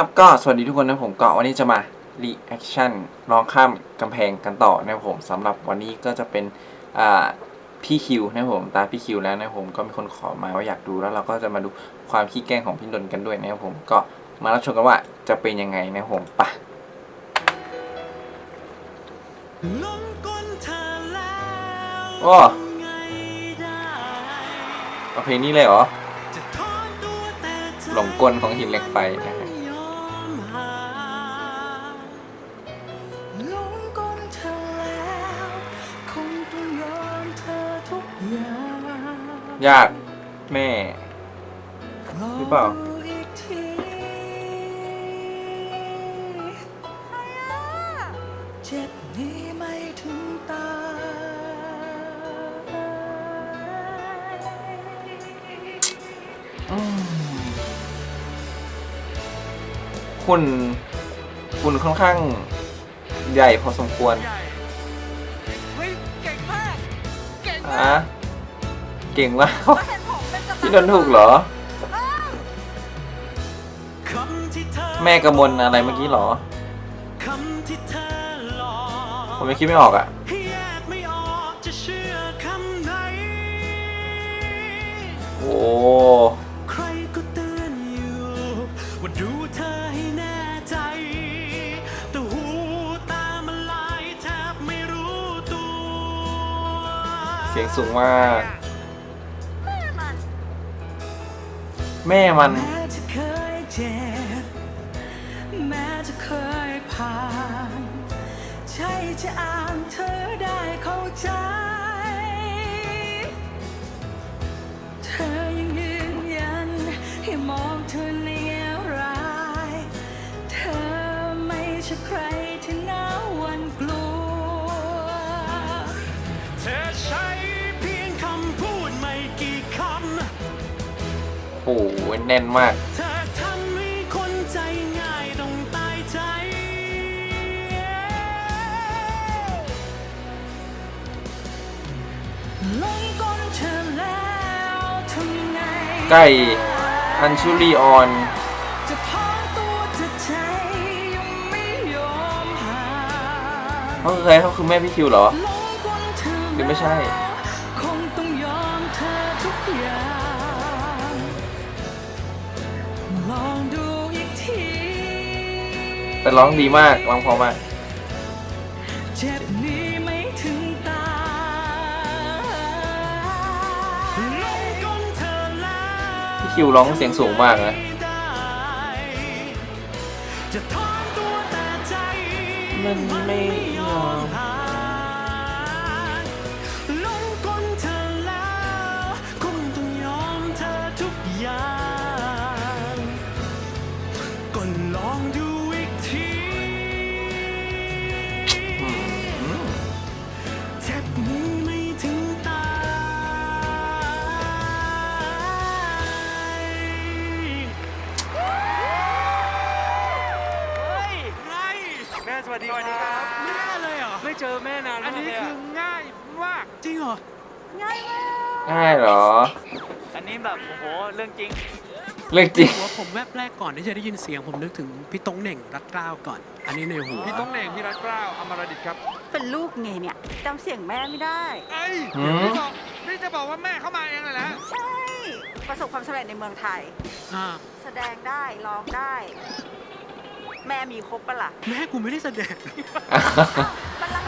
ครับก็สวัสดีทุกคนนะผมก็วันนี้จะมา reaction ร้องข้ามกำแพงกันต่อนะครับผมสำหรับวันนี้ก็จะเป็นอ่าพี่คิวนะครับผมตาพี่คิวแล้วนะครับผมก็มีคนขอมาว่าอยากดูแล้วเราก็จะมาดูความขี้แกล้งของพี่ดนกันด้วยนะครับผมก็มารับชมกันว่าจะเป็นยังไงนะครับผมไปะหลงกลเธอแล้วโอ้ไงได้เอาเพลงนี้เลยเหรอจะถอนตัวแต่เธอหลงกลของหินเหล็กไฟนะ ยากแม่ หรือเปล่าลงดูอีกทีเจ็บนี้ไม่ถึงตายอืมคุณคุณค่อนข้างใหญ่พอสมควร เฮ้ยเก่งมาก เก่งอะมาก เก่งมากเขาเห็นผมเป็นกำลังพี่โดนถูกเหรอคำที่เธอแม่กำมลอะไรเมื่อกี้เหรอคำที่เธอหลอกผมไม่คิดไม่ออกอะให้แยกไม่ออกจะเชื่อคำไหนโอ้ใครก็เตือนอยู่ว่าดูเธอให้แน่ใจ แต่หูตามันลายแทบไม่รู้ตัว เสียงสูงมาก แม่มัน หแน่นมากเธอทำให้คนใจง่ายต้องตายใจลงกลเธอแล้วทำไงไก่อัญชุลีออนจะถอนตัวเธอใจยังไม่ยอมห่างเขาคือใครเขาคือแม่พี่คิวเหรอลงกลเธอหรือไม่ใช่ แต่ร้องดีมากร้องเพอมาก เจ็บนี้ไม่ถึงตายลงกลเธอแล้วพี่คิวร้องเสียงสูงมากนะจะถอนตัวแต่ใจมันไม่ยอมห่างลงกลเธอแล้วคงต้องยอมเธอทุกอย่างก็ลองดูากง่ายเหรอ อันนี้แบบโอ้โหเรื่องจริง เรื่องจริง หัวผมแวบแรกก่อนที่จะได้ยินเสียงผมนึกถึงพี่ตงเหน่งรัดเกล้าวก่อน อันนี้ในหัวพี่ต้องเหน่งพี่รักเกล้าวอมรดิตครับเป็นลูกไงเนี่ยจำเสียงแม่ไม่ได้เอ้ยหืม นี่บอกนี่จะบอกว่าแม่เข้ามาเองเลยนะใช่ ประสบความสำเร็จในเมืองไทย อ่าแสดงได้ร้องได้ แม่มีครบปะล่ะแม่กูไม่ได้แสดงมันลังก์เ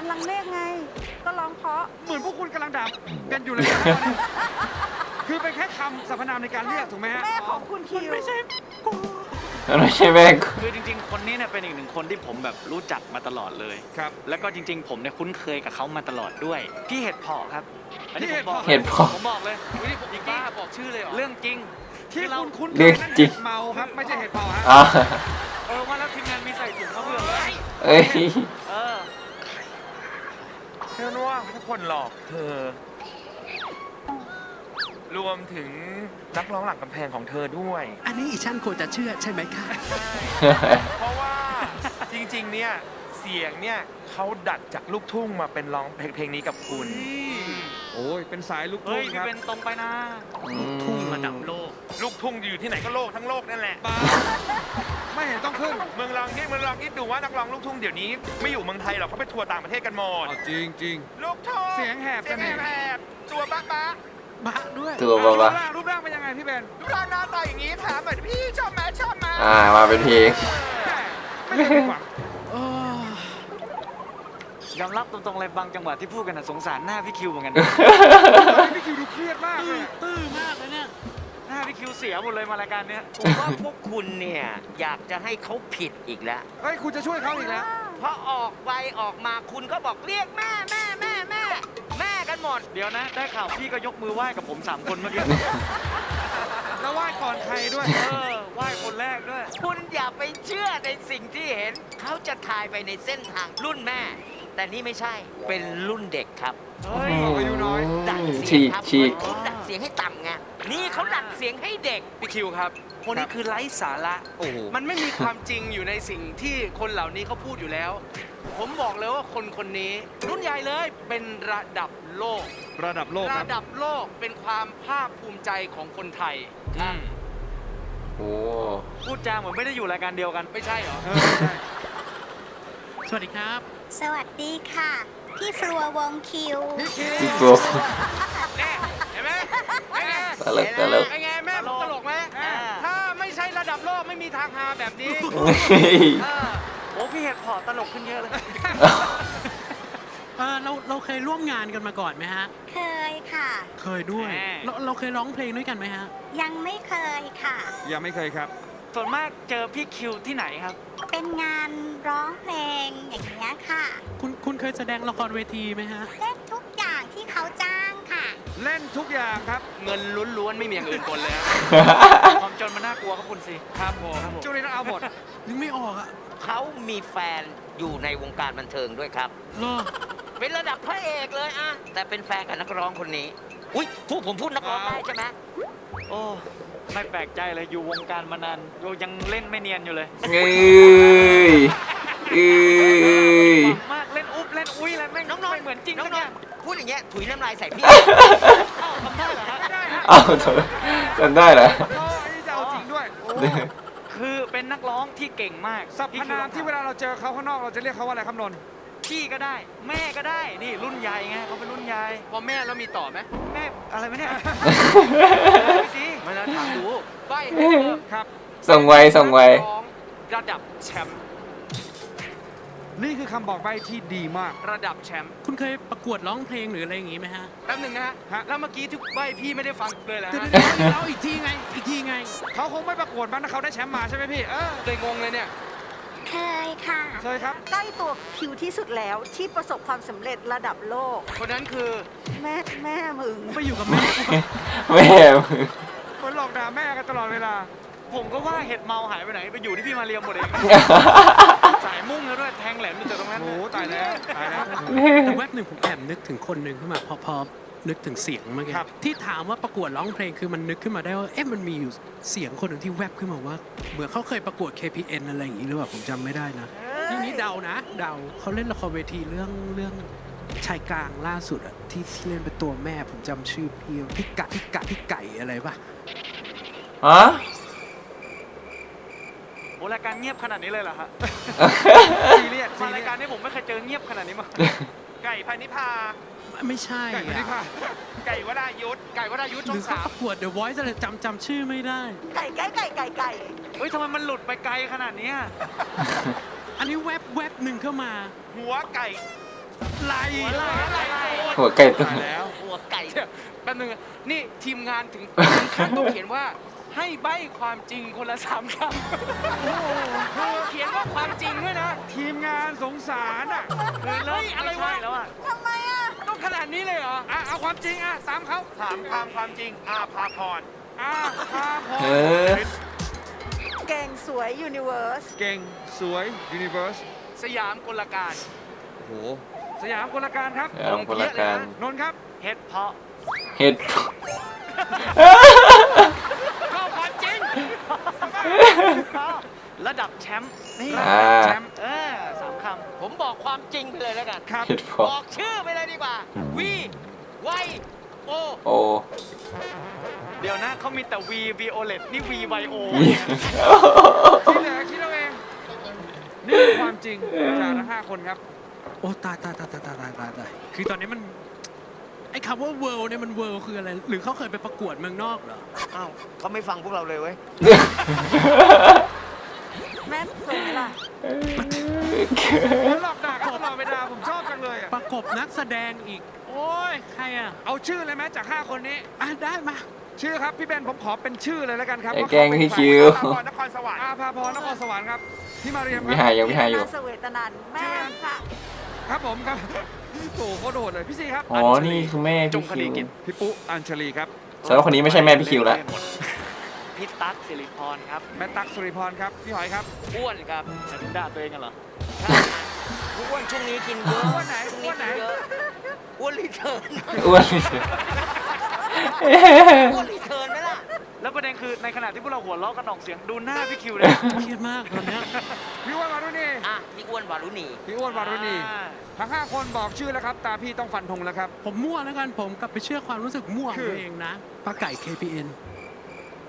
มฆไงมันลังก์เมฆไง ก็ร้องเพราะเหมือนพวกคุณกำลังด่ากันอยู่เลยนะคือเป็นแค่คำสรรพนามในการเรียกถูกไหมฮะแม่ของคุณคิวไม่ใช่มันไม่ใช่แม่กูคือจริงๆ คนนี้เนี่ยเป็นอีกหนึ่งคนที่ผมแบบรู้จักมาตลอดเลย ครับ แล้วก็จริง ๆ ผมเนี่ยคุ้นเคยกับเขามาตลอดด้วยพี่เห็ดเผาะครับ อันนี้ผมบอกเห็ดเพาะ ผมบอกเลยอุ๊ยนี่ผมจริงบ้าบอกชื่อเลยเหรอเรื่องจริงที่เราคุณคุ้นเรื่องนั่นจริงเห็ดเมาครับ ไม่ใช่เห็ดเผาฮะอ่าเออว่าแล้วทีมงานมีใส่ถุงข้าวเปลือกเลยเอ้ย เออเชื่อว่าทุกคนหลอกเธอ รวมถึงนักร้องหลังกำแพงของเธอด้วย อันนี้อีชั่นควรจะเชื่อใช่ไหมคะเพราะว่าจริงๆ เนี่ยเสียงเนี่ยเขาดัดจากลูกทุ่งมาเป็นร้องเพลงเพลงนี้กับคุณ โอ้ย เป็นสายลูกเฮ้ทุ่ยงคพี่รับ เป็นตรงไปนะทุ่งระดับโลก ลูกทุ่งอยู่ที่ไหนก็โลกทั้งโลกนั่นแหละ บ้า ไม่เห็นต้องขึ้นเมืองลองคิดเมืองลองคิดดูว่านักร้องลูกทุ่งเดี๋ยวนี้ไม่อยู่เมืองไทยหรอกเขาไปทัวร์ต่างประเทศกันหมด จริงจริง ลูกทุ่งเสียงแหบเสียงเสน่ห์แหบตัวบ้าบ้าบ้าด้วยตัวบ้าบ้ารูปร่างเป็นยังไงพี่เบนลูกร่างหน้าตาอย่างนี้ถามหน่อยพี่ชอบไหมชอบไหมอ่ามาเป็นเพลง ไม่เคยผิดหวังโอ้ยอมรับตรงๆเลยบางจังหวะที่พูดกันนะสงสารหน้าพี่คิวเหมือนกันตอนนี้พี่คิวดูเครียดมากเลยอะตื้อมากเลยเนี่ย หน้าพี่คิวเสียหมดเลยมารายการเนี้ยผมว่าพวกคุณเนี่ย อยากจะให้เขาผิดอีกแล้ว เฮ้ยคุณจะช่วยเขาอีกแล้ว เพราะออกไปออกมาคุณก็บอกเรียกแม่แม่แม่แม่แม่กันหมด เดี๋ยวนะ ได้ข่าวพี่ก็ยกมือไหว้กับผมสามคนเมื่อกี้ แล้วไหว้ก่อนใครด้วย เออไหว้คนแรกด้วย คุณอย่าไปเชื่อในสิ่งที่เห็น เขาจะทายไปในเส้นทางรุ่นแม่ แต่นี่ไม่ใช่เป็นรุ่นเด็กครับ เฮ้ย อายุน้อย ดัดเสีฉียงกครับฉีก คุณดัดเสียงให้ต่ำไง นี่เขาดัดเสียงให้เด็ก พี่คิวครับคนนี้คือไร้สาระ โอ้โห มันไม่มีความจริงอยู่ในสิ่งที่คนเหล่านี้เขาพูดอยู่แล้ว ผมบอกเลยว่าคนคนนี้ รุ่นใหญ่เลยเป็นระดับโลก ระดับโลกคระรับดับโลกเป็นความภาคภูมิใจของคนไทย อืมโอ้พูดจาเหมือนไม่ได้อยู่รายการเดียวกัน ไม่ใช่เหรอเออใช่สวัสดีครับ สวัสดีค่ะ พี่ครัววงคิว พี่โกรธแน่ ตลกตลกไงแม่ผมตลกไหมอ่า ถ้าไม่ใช่ระดับโลกไม่มีทางหาแบบนี้เออโอ้พี่เห็ดเพอตลกขึ้นเยอะเลย เออเราเราเคยร่วมงานกันมาก่อนไหมฮะ เคยค่ะ เคยด้วย แหม เราเราเคยร้องเพลงด้วยกันไหมฮะ ยังไม่เคยค่ะ ยังไม่เคยครับ ส่วนมากเจอพี่คิวที่ไหนครับ เป็นงานร้องเพลงอย่างเงี้ยค่ะ คุณคุณเคยแสดงละครเวทีไหมฮะ เล่นทุกอย่างที่เขาจ้าง เล่นทุกอย่างครับ เงินล้วนๆ ไม่มีอย่างอื่นปนเลยครับความจนมันน่ากลัวครับคุณสิครับผมช่วงนี้ต้องเอาหมดนึกไม่ออกอะเขามีแฟนอยู่ในวงการบันเทิงด้วยครับ เหรอเป็นระดับพระเอกเลยอะแต่เป็นแฟนกับนักร้องคนนี้ อุ้ยพูดผมพูดนักร้องได้ใช่ไหมโอ้ไม่แปลกใจเลยอยู่วงการมานานยังเล่นไม่เนียนอยู่เลยเอ้ยเอ้ยมากเล่นอุ๊บเล่นอุ้ยอะไรแม่งน้องๆไม่เหมือนจริงน้สักอองย่างๆ พูดอย่างเงี้ยถุยน้ำลายใส่พี่เอ้าทำได้เหรอฮะเอ้าจำจำได้เหรอโอ้อันนี้จะเอาจริงด้วยคือเป็นนักร้องที่เก่งมากสรรพนามที่เวลาเราเจอเขาข้างนอกเราจะเรียกเขาว่าอะไรครับนนท์พี่ก็ได้ แม่ก็ได้นี่รุ่นใหญ่ไงเขาเป็นรุ่นใหญ่พอแม่แล้วมีต่อไหมแม่อะไรไหมเนี่ยไปสิไม่น่าถามดูใบให้เพิ่มครับส่งไวส่งไว นักร้องระดับแชมป์ นี่คือคำบอกใบที่ดีมาก ระดับแชมป์คุณเคยประกวดร้องเพลงหรืออะไรอย่างงี้ไหมฮะแป๊บหนึ่งนะฮะ ฮะ แล้วเมื่อกี้ที่ใบพี่ไม่ได้ฟังเลยแล้วเดี๋ยวฮะเดี๋ยวเดี๋ยวเอาอีกทีไง อีกทีไง เขาคงไม่ประกวดบ้างถ้าเขาได้แชมป์มาใช่ไหมพี่ เออเลยงงเลยเนี่ย เคยค่ะ เคยครับ ใกล้ตัวคิวที่สุดแล้วที่ประสบความสำเร็จระดับโลก คนนั้นคือ แม่แม่มึง ไปอยู่กับแม่ แม่มึงเหมือนหลอกด่าแม่กันตลอดเวลา ผมก็ว่าเห็ดเมาหายไปไหนไปอยู่ที่พี่มาเรียมหมดเองสายมุ่งแล้วด้วยแทงแหลมอยู่แต่ตรงนั้นโอ้โหตายแล้วตายแล้วแต่แวบหนึ่งผมแอบนึกถึงคนหนึ่งขึ้นมาพอพอนึกถึงเสียงเมื่อกี้ครับที่ถามว่าประกวดร้องเพลงคือมันนึกขึ้นมาได้ว่าเอ๊ะมันมีอยู่เสียงคนหนึ่งที่แวบขึ้นมาว่า เหมือนเขาเคยประกวด KPN อะไรอย่างนี้หรือเปล่าผมจำไม่ได้นะนี่นี่เดานะ เดาเขาเล่นละครเวทีเรื่องเรื่องชายกลางล่าสุดอะที่ที่เล่นเป็นตัวแม่ผมจำชื่อพี่พี่กะพี่กะพี่ไก่อะไรปะฮะโอ้ รายการเงียบขนาดนี้เลยเหรอฮะซีเรียสซีมารายเรียการสนี้ผมไม่เคยเจอเงียบขนาดนี้มาไก่พันนิพาไม่ใช่ไก่ไม่ได้อะค่ะไก่วรายุทธไก่วรายุทธ์หช่อรืองเขาสามประกวด The Voice อะไรจำจำชื่อไม่ได้ ไก่ไก่ไก่ไก่ไก่เฮ้ยทำไมมันหลุดไปไกลขนาดเนี้ยอันนี้แวบแวบหนึ่งเข้ามาหัวไก่ไลหัวไก่ตัวตายแล้วหัวไก่แป๊บหนึงอะนี่ทีมงานถึงถึงขั้นต้องเขียนว่า ให้ใบความจริงคนละสามคำคือเขียนว่าความจริงด้วยนะทีมงานสงสารอะคือเริ่มเฮ้ยอะไรไม่วะใช่แล้วอะทำไมอะต้องขนาดนี้เลยเหรออะเอาความจริงอะตามเขาถามความความจริงอาภาพรอะพาพเอรอเก่งสวยยูนิเว r ร์สเก่งสวย Universe สยามกลการโอ้โหสยามกลการครับสยามกลการนนท์ครับเห็ดเพาะเห็ดก็ความจริง ระดับแชมป์นี่อ่า แชมป์สามคำผมบอกความจริงไปเลยแล้วกันครับอบอกชื่อไปเลยดีกว่า วีไวโอโอเดี๋ยวนะเขามีแต่ V Violet นี่ V Y O วีที่เหลือคิดเอาเอง นี่คือความจริงจากทั้งห้าคนครับ โอ้ตายตายตายตายตายตายตายคือตอนนี้มัน ไอ้คำว่า world เนี่ยมัน world คืออะไร หรือเขาเคยไปประกวดเมืองนอกเหรอ อ้าวเขาไม่ฟังพวกเราเลยเว้ย แม่สวยไหมล่ะ หลอกด่ากันตลอดเวลาผมชอบจังเลยอะประกบนักแสดงอีก โอ้ย ใครอะ เอาชื่อเลยไหมจากห้าคนนี้ อะ ได้มา ชื่อครับพี่เบนผมขอเป็นชื่อเลยแล้วกันครับไอ้ว่าแกล้งพี่คิวเขาเป็นใรนครสวรรค์อาภาพรนครสวรรค์ครับพี่มาเรียมควิรับหายยังวิหายอยู่นาเสเวตนันแม่ค่ะ ครับผมครับโอ้โหโคตรโดดเลยพี่ซีครับอ๋อนี่คือแม่จพี่งคคิดีวกิจพี่ปุ๊อัญชลีครับแสดงว่าคนนี้ไม่ใช่แม่พี่คิวแล้ว พี่ตั๊กสิริพรครับแม่ตั๊กสุริพรครับพี่หอยครับอ้วนครับแต่ถึงด่าตัวเองกันเหรออ้วนช่วงนี้กินเยอะอ้วนไหนช่วงอ้วนไหนกิเยอะอ้วนรีเทิร์นอ้วน อ้วนรีเทิร์นไหมล่ะ แล้วประเด็นคือในขณะที่พวกเราหัวเราะกันออกเสียงดูหน้าพี่คิวเลยเครียดมากตอนเนี้ยพี่อ้วนวารุณีอะพี่อ้วนวารุณีพี่อ้วนวารุณีอ่าทั้งห้าคนบอกชื่อแล้วครับ ตาพี่ต้องฟันธงแล้วครับ ผมมั่วแล้วกันผมกลับไปเชื่อความรู้สึกมั่วขคือองตัวเองนะปลาไก่ KPN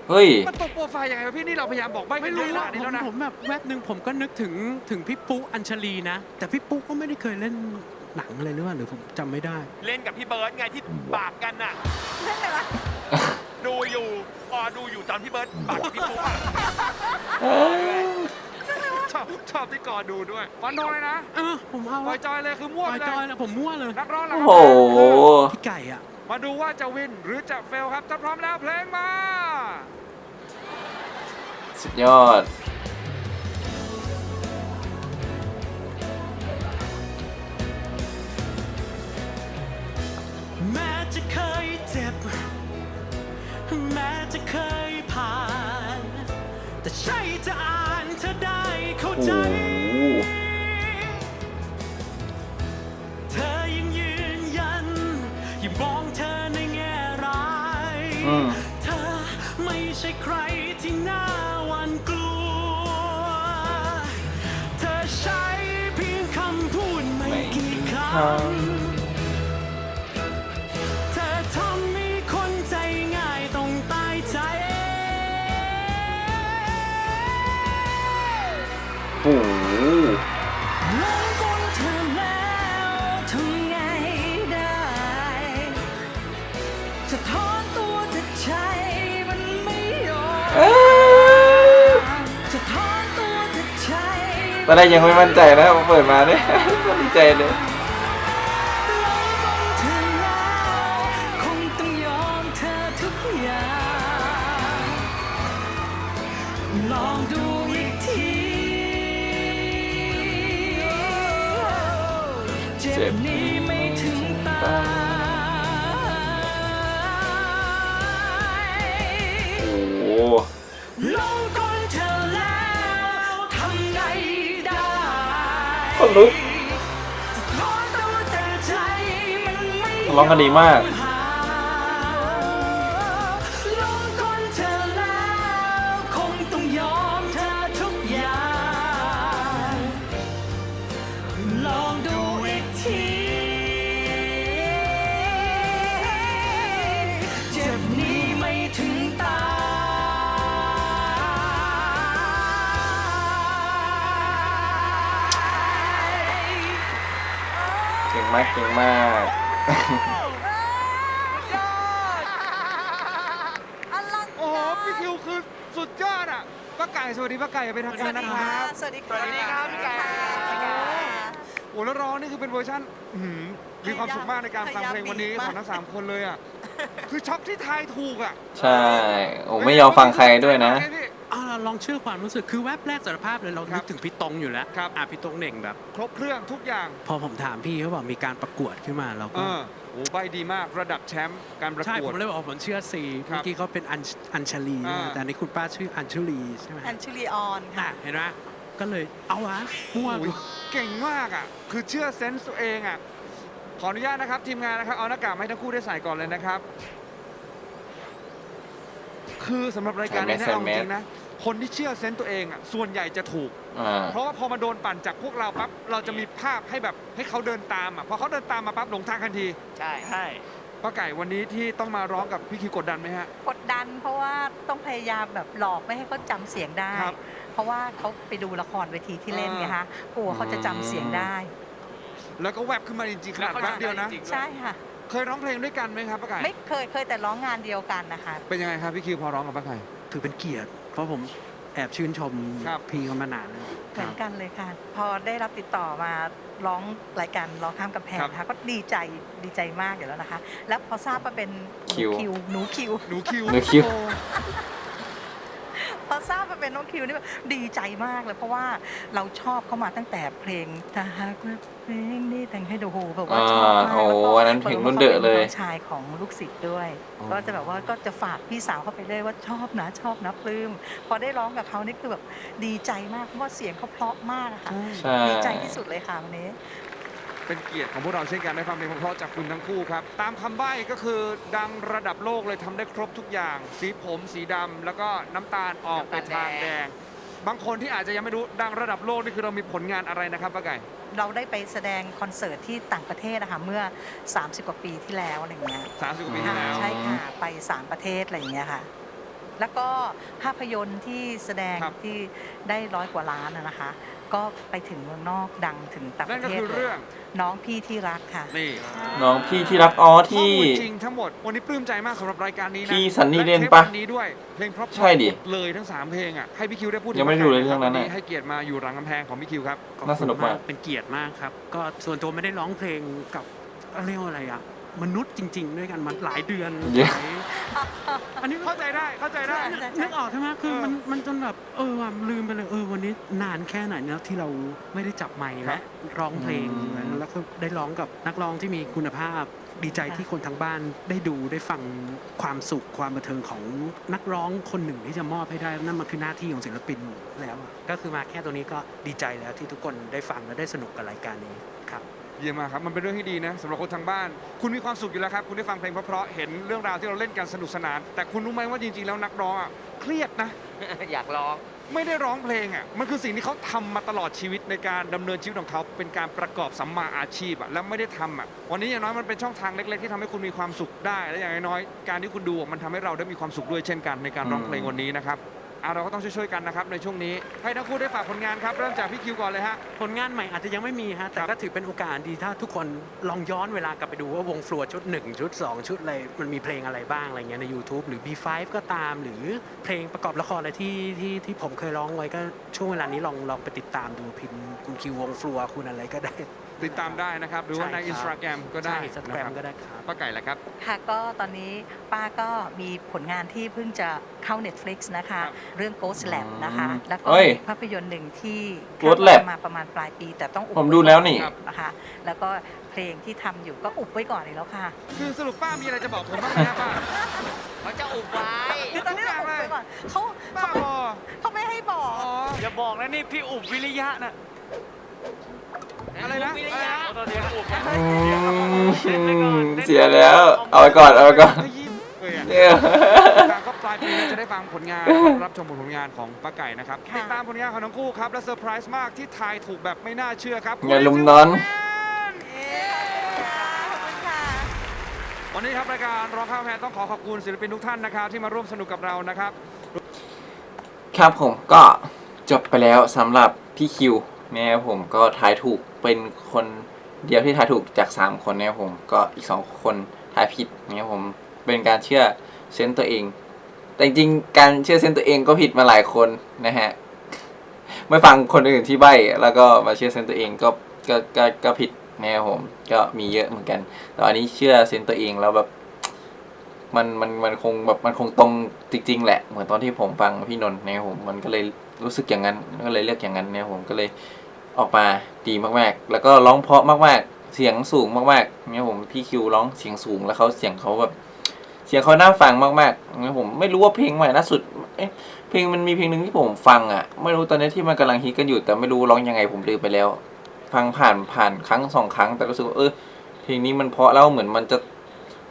เฮ้ย มันตกโปรไฟล์ยังไงวะพี่นี่เราพยายามบอกใบ้ไม่กันเยรู้อะขว่านาดนี้ผมแล้วนะผมแบบแวบหนึ่งผมก็นึกถึงถึงพี่ปุ๊อัญชลีนะ แต่พี่ปุ๊ก็ไม่ได้เคยเล่นหนังอะไรหรือว่าหรือผมจำไม่ได้ เล่นกับพี่เบิร์ดไงที่บากกันน่ะเล่นอะไรวะ ดูอยู่พอดูอยู่ตอนพี่เบิร์ดบากกับพี่ปุ๊กอะชอบชอบที่กอดูด้วยฟันธงเลยนะเออผมเอาปล่อยจอยเลยคือมั่วปไปล่อยเลจอยยแล้วผมมั่วเลยนักร้องหลัโอ้กโห พี่ไก่อะมาดูว่าจะวินหรือจะเฟลครับถ้าพร้อมแล้วเพลงมา สุดยอด หเธอยังยืนยันยังมองเธอในแง่ร้ายอืม เธอไม่ใช่ใครที่น่าหวันกลัว เธอใช้เพียงคำพูดไม่กี่คำ ตอนแรกยังไม่มั่นใจนะพอเปิดมาเนี่ย ดีใจเลย ลุกร้องกันดีมาก เก่งมากเก่งมากอลังโอ้โหพี่คิวคือสุดยอดอะป้าไก่สวัสดีป้าไก่เป็นทางการนะครับสวัสดีครับสวัสดีครับพี่ไก่โอ้แล้วร้องนี่คือเป็นเวอร์ชันอื้อหือมีความสุขมากในการฟังเพลงวันนี้ของทั้งสามคนเลยอะคือช็อกที่ทายถูกอะใช่โอ้ไม่ยอมฟังใครด้วยนะไงพี่อ่า ลองเชื่อความรู้สึกคือแวบแรกสารภาพเลยเราครันึบกถึงพี่ตรงอยู่แล้วครับ อะพี่ตรงเหน่งแบบ ครบเครื่องทุกอย่างพอผมถามพี่เขาบอกมีการประกวดขึ้นมาเราเอก็อโอ้ใบดีมากระดับแชมป์การประใช่กวผดมเลยบอกผมเชื่อซีครับเมื่อกี้เขาเป็นอัญอัญชลีอ่า แต่อันนี้คุณป้าชื่ออัญชุลีใช่ไหมแอนชูลีออนอะค่ะเห็นไหมก็เลยเอาวะมั่วโอ้ยเก่งมากอะ คือเชื่อเซนส์ตัวเองอะ ขออนุญาตนะครับ ทีมงานนะครับ เอาหน้ากากมาให้ทั้งคู่ได้ใส่ก่อนเลยนะครับ คือสำหรับรายการนี้นะใส่เอาแมจสริงๆนะ คนที่เชื่อเซนส์ตัวเองอะส่วนใหญ่จะถูก อ่า เพราะว่าพอมาโดนปั่นจากพวกเราปั๊บเราจะมีภาพให้แบบให้เขาเดินตามอะพอเขาเดินตามมาปั๊บหลงทางทันทีใช่ใช่ ป้าไก่วันนี้ที่ต้องมาร้องกับพี่คิวกดดันไหมฮะ กดดันเพราะว่าต้องพยายามแบบหลอกไม่ให้เขาจำเสียงได้ ครับเพราะว่าเขาไปดูละครเวทีที่เล่นไงคะกลัวเขาจะจำเสียงได้ แล้วก็แวบขึ้นมาจริงๆขนาดแป๊บเดียวนะ ใช่ค่ะ เคยร้องเพลงด้วยกันไหมครับป้าไก่ไม่เคยเคยแต่ร้องงานเดียวกันนะคะ เป็นยังไงครับพี่คิวพอร้องกับป้าไก่ ถือเป็นเกียรติ เพราะผมแอบชื่นชมครับ พี่เขามานานแล้วเหมือนกันเลยค่ะ พอได้รับติดต่อมาร้องรายการร้องข้ามกำแพงนะคะก็ดีใจดีใจมากอยู่แล้วนะคะ แล้วพอทราบว่าเป็นหคินูวคิว หนูคิว หนูคิวหนูคิว โอ้ พอทราบว่าเป็นน้องคิวนี่แบบดีใจมากเลยเพราะว่าเราชอบเขามาตั้งแต่เพลงถ้าหากว่าเพลงนี้แต่งให้ดูโหแบบว่าชอบมากอ่าโอ้แล้วก็อันนั้นเพลงรุ่นเดอะเลยพราว่าขาป็นน้องชายของลูกศิษย์ด้วยก็จะแบบว่าก็จะฝากพี่สาวเข้าไปเลยว่าชอบนะชอบนะปลื้มพอได้ร้องกับเขานี่คือแบบดีใจมากเพราะว่าเสียงเขาเพราะมากอะค่ะ ใช่ ดีใจที่สุดเลยค่ะวันนี้ เป็นเกียรติของพวกเราเช่นกันได้ฟังเพลงเพราะๆจากคุณทั้งคู่ครับ ตามคำใบ้ก็คือดังระดับโลกเลยทำได้ครบทุกอย่าง สีผมสีดำแล้วก็น้ำตาลออกไปทางแดง บางคนที่อาจจะยังไม่รู้ดังระดับโลกนี่คือเรามีผลงานอะไรนะครับป้าไก่ เราได้ไปแสดงคอนเสิร์ตที่ต่างประเทศนะคะเมื่อ 30 กว่าปีที่แล้วอะไรเงี้ย30กว่าปีที่แล้ว ใช่ค่ะ ไป 3 ประเทศอะไรอย่างเงี้ยค่ะ แล้วก็ภาพยนตร์ที่แสดงครับ ที่ได้ร้อยกว่าล้านนะนะคะ ก็ไปถึงเมืองนอกดังถึงต่างปนั่นระก็เทศคือเลเรื่ยองน้องพี่ที่รักค่ะ นี่น้องพี่ที่รักอ๋อข้อที่ มูลจริงทั้งหมด วันนี้ปลื้มใจมากสำหรับรายการนี้นะที่ซันนี่และเล่นทปะวันนี้ด้วยเพลงเพราะๆใช่ดิหมเลยทั้ง3เพลงอะให้พี่คิวได้พูดถึยังไม่ได้ดูเลยเรื่องนั้นวัน่ะให้เกียรติมาอยู่หลังกำแพงของพี่คิวครับขอบน่าสคุณนุกมาก เป็นเกียรติมากครับ ก็ส่วนตัวไม่ได้ร้องเพลงกับเรียกว่าอะไรอะ มนุษย์จริง ๆ ด้วยกันมาหลายเดือนเยอะหลายอันนี้เข้าใจได้เข้าใจได้ใช่นึกออกใช่ไหมคือเออมันมันจนแบบเออว่ะลืมไปเลยเออวันนี้นานแค่ไหนแล้วที่เราไม่ได้จับไมค์ครัและบร้องเพลงอืมแล้วก็ได้ร้องกับนักร้องที่มีคุณภาพดีใจที่คนทางบ้านได้ดูได้ฟังความสุขความบันเทิงของนักร้องคนหนึ่งที่จะมอบให้ได้นั่นมันคือหน้าที่ของศิลปินแล้วอะก็คือมาแค่ตัวนี้ก็ดีใจแล้วที่ทุกคนได้ฟังและได้สนุกกับรายการนี้ครับ เยี่ยมมากครับ มันเป็นเรื่องที่ดีนะสำหรับคนทางบ้าน คุณมีความสุขอยู่แล้วครับ คุณได้ฟังเพลงเพราะๆเห็นเรื่องราวที่เราเล่นกันสนุกสนาน แต่คุณรู้ไหมว่าจริงๆ แล้วนักร้องอะเครียดนะ อยากร้อง ไม่ได้ร้องเพลงอะ มันคือสิ่งที่เขาทำมาตลอดชีวิตในการดำเนินชีวิตของเขาเป็นการประกอบสัมมาอาชีพอะ แล้วไม่ได้ทำอะ วันนี้อย่างน้อยมันเป็นช่องทางเล็กๆ ที่ทำให้คุณมีความสุขได้ และอย่างน้อยๆการที่คุณดูอะมันทำให้เราได้มีความสุขด้วยเช่นกันในการร้องเพลงวันนี้นะครับ อะเราก็ต้องช่วยๆกันนะครับในช่วงนี้ ให้ทั้งคู่ได้ฝากผลงานครับเริ่มจากพี่คิวก่อนเลยฮะ ผลงานใหม่อาจจะยังไม่มีฮะ แต่ครับก็ถือเป็นโอกาสดีถ้าทุกคนลองย้อนเวลากลับไปดูว่าวงฟลัวชุด 1 ชุด 2 ชุดอะไรมันมีเพลงอะไรบ้างอะไรเงี้ยใน YouTube หรือ B5 ก็ตามหรือเพลงประกอบละครอะไรที่ที่ที่ผมเคยร้องไว้ก็ช่วงเวลานี้ลองลองไปติดตามดูพิมพ์คุณคิววงฟลัวคุณอะไรก็ได้ ติดตามได้นะครับ หรือว่าในใช่ครับอินสตาแกรมก็ได้ใช่สแตนะรคมรับก็ได้ครับ ป้าไก่แหละครับ ค่ะก็ตอนนี้ป้าก็มีผลงานที่เพิ่งจะเข้า Netflix นะคะ ครับ เรื่อง Ghost Lab นะคะอืมแล้วก็เฮ้ยมีภาพยนตร์หนึ่งที่ Ghost Lab มาประมาณปลายปี แต่ต้องอุบผมดูแล้วนี่ไก่อนะคะ แล้วก็เพลงที่ทำอยู่ก็อุบไว้ก่อนอีกแล้วค่ะ คือสรุปป้ามีอะไรจะบอกผมบ้างไหมครับป้า เขาจะอุบไว้คือตอนนี้เราอุบไว้ก่อนเขาป้าเขาบอเขาไม่ให้บอกอ๋ออย่าบอกนะนี่พี่อุบวิริยะนะ อะไรนะวิริยะเอาตัวเดียวอุบอืมเสียแล้ว เอาไว้ก่อน เอาไว้ก่อนไม่ยิ้มเลยอะเนี่ยทางก็ปลายปีนี้จะได้ฟังผลงาน รับชมผลงานของป้าไก่นะครับค่ะ ติดตามผลงานของทั้งคู่ครับ และเซอร์ไพรส์มากที่ทายถูกแบบไม่น่าเชื่อครับอย่าลุมนอนเอ๊ะขอบคุณค่ะ วันนี้ครับรายการร้องข้าวแพนต้องขอขอบคุณศิลปินทุกท่านนะครับ ที่มาร่วมสนุกกับเรานะครับ ครับผมก็จบไปแล้วสำหรับพี่คิว นะครับผมก็ทายถูกเป็นคนเดียวที่ทายถูกจาก3คนนะครับผมก็อีก2คนทายผิดนะครับผมเป็นการเชื่อเซนส์ตัวเอง แต่จริงการเชื่อเซนส์ตัวเองก็ผิดมาหลายคนนะฮะไม่ฟังคนอื่นที่ใบ้แล้วก็มาเชื่อเซนส์ตัวเองก็ก็ก็ก็ผิดนะครับผมก็มีเยอะเหมือนกันแต่อันนี้เชื่อเซนส์ตัวเองแล้วแบบมันมันมันคงแบบมันคงตรงจริง ๆ แหละ เหมือนตอนที่ผมฟังพี่นนท์เนี่ยผมมันก็เลยรู้สึกอย่างนั้นก็เลยเลือกอย่างนั้นเนี่ยผมก็เลย ออกมาดีมากๆ แล้วก็ร้องเพราะมากๆ เสียงสูงมากๆเนี่ยผมพี่คิวร้องเสียงสูงแล้วเขาเสียงเขาแบบเสียงเขาน่าฟังมากๆเนี่ยผมไม่รู้ว่าเพลงใหม่ล่าสุดเอ๊ะเพลงมันมีเพลงหนึ่งที่ผมฟังอะ ไม่รู้ตอนนี้ที่มันกำลังฮิตกันอยู่แต่ไม่รู้ร้องยังไงผมลืมไปแล้ว ฟังผ่านผ่านครั้งสองครั้ง แต่รู้สึกว่าเออเพลงนี้มันเพราะแล้วเหมือนมันจะ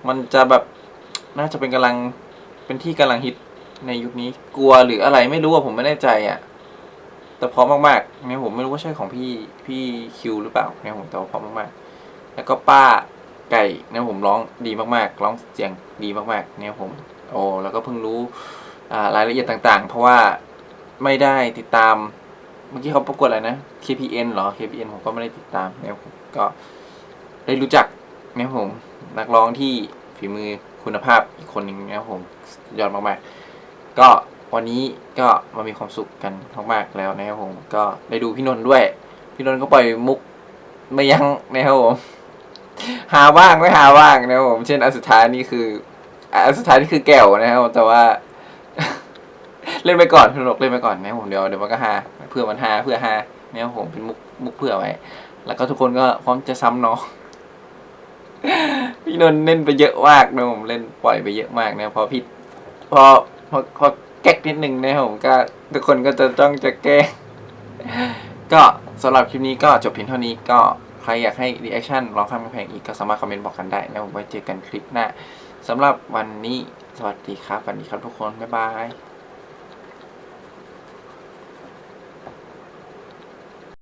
มันจะแบบน่าจะเป็นกำลังเป็นที่กำลังฮิตในยุคนี้กลัวหรืออะไรไม่รู้อะผมไม่แน่ใจอะ แต่เพราะมากๆเนี่ยผมไม่รู้ว่าใช่ของพี่พี่คิวหรือเปล่าเนี่ยผมแต่ว่าเพราะมากๆ แล้วก็ป้าไก่เนะครับผมร้องดีมากๆ ร้องเสียงดีมากๆนะครับผมโอ้แล้วก็เพิ่งรู้รายละเอียดต่างๆ เพราะว่าไม่ได้ติดตาม เมื่อกี้เขาประกวดอะไรนะ KPN เหรอ KPN ผมก็ไม่ได้ติดตามเนะครับผมก็ได้รู้จักเนะครับผมนักร้องที่ฝีมือคุณภาพอีกคนหนึ่งนะครับผมสุดยอดมากๆ ก็ วันนี้ก็มามีความสุขกันมากๆแล้วนะครับผม ก็ได้ดูพี่นนท์ด้วย พี่นนท์ก็ปล่อยมุกไม่ยั้งนะครับผม หาบ้างไม่หาบ้างนะครับผม เช่นอันสุดท้ายนี่คืออันสุดท้ายนี่คือแก้วนะครับแต่ว่า เล่นไปก่อนพี่นนท์เล่นไปก่อนนะครับผมเดี๋ยวเดี๋ยวมันก็หาเพื่อมันหาเพื่อหานะครับผมเป็นมุกมุกเพื่อไว้แล้วก็ทุกคนก็พร้อมจะซ้ำน้องพี่นนท์เล่นไปเยอะมากนะผมเล่นปล่อยไปเยอะมากนะพอพี่พอพอพอ แก๊กนิดนึงนะครับผมก็ทุกคนก็จะต้องจะแก้ก็สำหรับคลิปนี้ก็จบเพียงเท่านี้ก็ใครอยากให้รีแอคชั่นร้องข้ามกำแพงอีกก็สามารถคอมเมนต์บอกกันได้นะผมไว้เจอกันคลิปหน้าสำหรับวันนี้สวัสดีครับสวัสดีครับทุกคนบ๊ายบาย